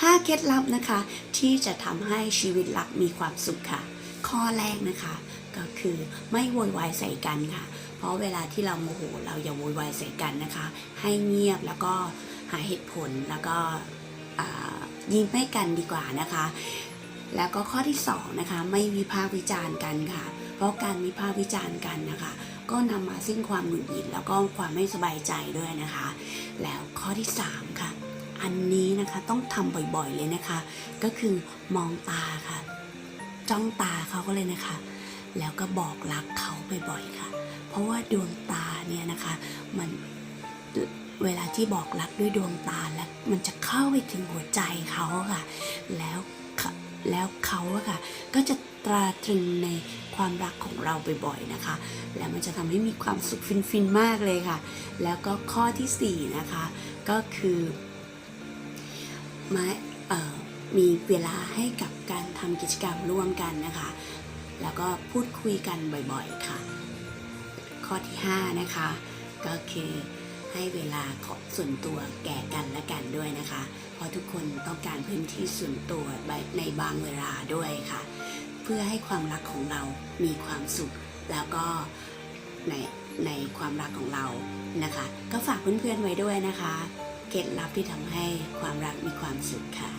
5 เคล็ดลับนะคะ ที่จะทำให้ชีวิตรักมีความสุขค่ะ ข้อแรกนะคะ ก็คือไม่โวยวายใส่กันค่ะ เพราะเวลาที่เราโมโหเราอย่าโวยวายใส่กันนะคะ ให้เงียบแล้วก็หาเหตุผลแล้วก็ยิ้มให้กันดีกว่านะคะ แล้วก็ข้อที่สองนะคะไม่วิพากษ์วิจารณ์กันค่ะ เพราะการวิพากษ์วิจารณ์กันนะคะ ก็นำมาซึ่งความหงุดหงิดแล้วก็ความไม่สบายใจด้วยนะคะ แล้วข้อที่สามค่ะ อันนี้ นะคะ ต้องทำบ่อยๆเลยนะคะ ก็คือมองตาค่ะ จ้องตาเขาก็เลยนะคะ แล้วก็บอกรักเขาบ่อยๆค่ะ เพราะว่าดวงตาเนี่ยนะคะมันเวลาที่บอกรักด้วยดวงตาแล้วมันจะเข้าไปถึงหัวใจเขาค่ะ แล้วแล้วเขาอะค่ะ ก็จะตราตรึงในความรักของเราบ่อยๆนะคะ แล้วมันจะทำให้มีความสุขฟินๆมากเลยค่ะ แล้วก็ข้อที่สี่นะคะ ก็คือ มามีเวลาให้กับการทำกิจกรรมร่วมกันนะคะ แล้วก็พูดคุยกันบ่อยๆค่ะ ข้อที่ 5 นะคะ ก็คือให้เวลาของส่วนตัวแก่กันและกันด้วยนะคะ เพราะทุกคนต้องการพื้นที่ส่วนตัวในบางเวลาด้วยค่ะ เพื่อให้ความรักของเรามีความสุข แล้วก็ในในความรักของเรานะคะ ก็ฝากเพื่อนๆไว้ด้วยนะคะ เคล็ดลับที่ทำให้ความรักมีความสุขค่ะ